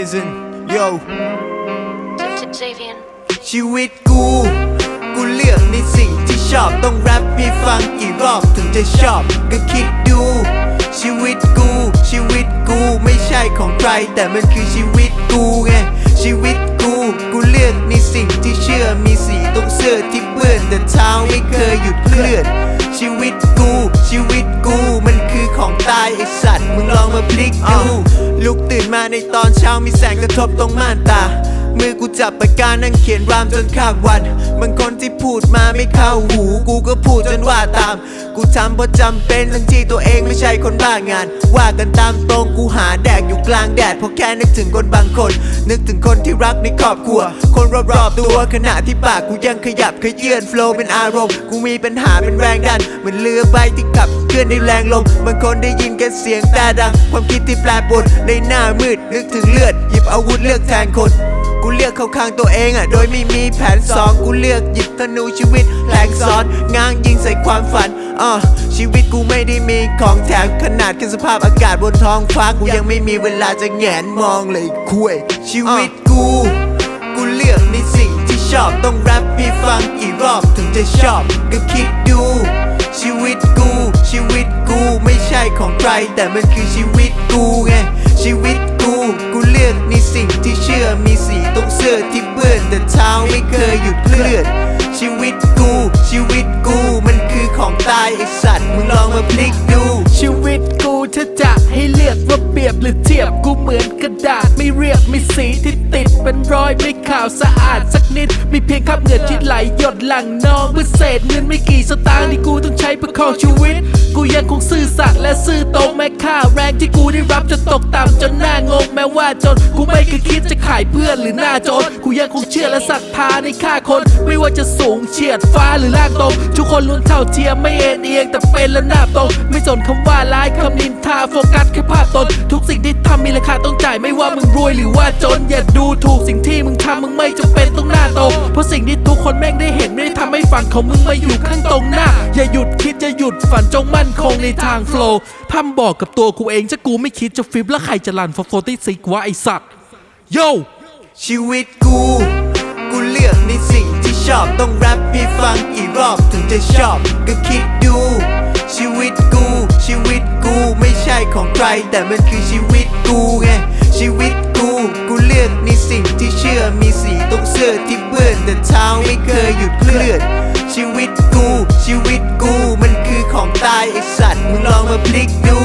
listen yo Xavier. ชีวิตกู กูเลือกในสิ่งที่ชอบต้องแรปให้ฟังกี่รอบถึงจะชอบก็คิดดู ชีวิตกู ชีวิตกูไม่ใช่ของใคร แต่มันคือชีวิตกูไงชีวิตกู กูเลือกในสิ่งที่เชื่อมีสีต้องเสื้อที่เปื้อนแต่เท้าไม่เคยหยุดเคลื่อนชีวิตกู ชีวิตกูมันคือของ ตายไอสัตว์มึงลองมาพลิกดูลุกตื่นมาในตอนเช้ามีแสงกระทบตรงม่านตา มือกูจับปากกานั่งเขียนรามจนข้ามวันบางคนที่พูดมาไม่เข้าหู กูก็พูดจนว่าตาม กูทำเพราะจำเป็นทั้งที่ตัวเองไม่ใช่คนบ้างาน ว่ากันตามตรงกูหาแดกอยู่กลางแดดเพราะแค่นึกถึงคนบางคน นึกถึงคนที่รักในครอบครัว คนรอบๆตัวขณะที่ปากกูยังขยับขยื่นโฟล์เป็นอารมณ์กูมีปัญหาเป็นแรงดันเหมือนเรือใบที่ขับเคลื่อนในแรงลมบางคนได้ยินแค่เสียงแต่ดัง ความคิดที่แปรปรวนในหน้ามืดนึกถึงเลือดหยิบอาวุธเลือกแทนคน กูเลือกเข้าข้างตัวเองอะโดยไม่มีแผนสองกูเลือกหยิบธนูชีวิตแหลกซ้อนง้างยิงใส่ความฝันอะชีวิตกูไม่ได้มีของแถมขนาดแค่สภาพอากาศบนท้องฟ้ากูยังไม่มีเวลาจะแงนมองเลยคุยชีวิตกู กูเลือกในสิ่งที่ชอบต้องแรปให้ฟังกี่รอบถึงจะชอบก็คิดดู ชีวิตกู ชีวิตกูไม่ใช่ของใคร แต่มันคือชีวิตกูไงชีวิตกู กูเลือกในสิ่งที่เชื่อมี องเสื้อที่เปื้อนแต่เช้าไม่เคยหยุดเคลือดชีวิตกูชีวิตกู มือนกระดาษไม่เรียบมีสีที่ติดเป็นรอยไม่ขาวสะอาดสักนิด มีเพียงคราบเหงื่อที่ไหลหยดหลังนองเพื่อเศษเงินไม่กี่สตางค์ที่กูต้องใช้เพื่อครองชีวิต กูยังคงซื่อสัตย์และซื่อตรงแม้ค่าแรงที่กูได้รับจะตกต่ำจนหน้างงแม้ว่าจน กูไม่เคยคิดจะขายเพื่อนหรือหน้าจน กูยังคงเชื่อและศรัทธาในค่าคน ไม่ว่าจะสูงเฉียดฟ้าหรือล่างตรงทุกคนล้วนเท่าเทียมไม่เอ็นเอียงแต่เป็นและหน้าตรงไม่สนคำว่าร้ายคำนินทาโฟกัสแค่ภาพตนทุกสิ่งที่ทำมีราคาต้องจ่ายไม่ว่ามึงรวยหรือว่าจนอย่าดูถูกสิ่งที่มึงทำมึงไม่จำเป็นต้องหน้าโตเพราะสิ่งที่ทุกคนแม่งได้เห็นไม่ได้ทำให้ฝันของมึงมาอยู่ข้างตรงหน้า อย่าหยุดคิดอย่าหยุดฝันจงมั่นคงในทางโฟล์พร่ำบอกกับตัวกูเองจะกูไม่คิดจะฟิปแล้วใครจะรันฟอร์โฟตี้ซิกวะไอสัตว์โยชีวิตกู กูเลือกในสิ่งที่ชอบต้องแรปให้ฟังกี่รอบถึงจะชอบก็คิดดู ชีวิตกู ชีวิตกูไม่ใช่ของใคร แต่มันคือชีวิตกูไงชีวิตกูกูเลือกในสิ่งที่เชื่อมีสีต้องเสื้อที่เปื้อนแต่เท้าไม่เคยหยุดเคลื่อนชีวิตกู ชีวิตกูมันคือของตายไอสัตว์มึงลองมาพลิกดู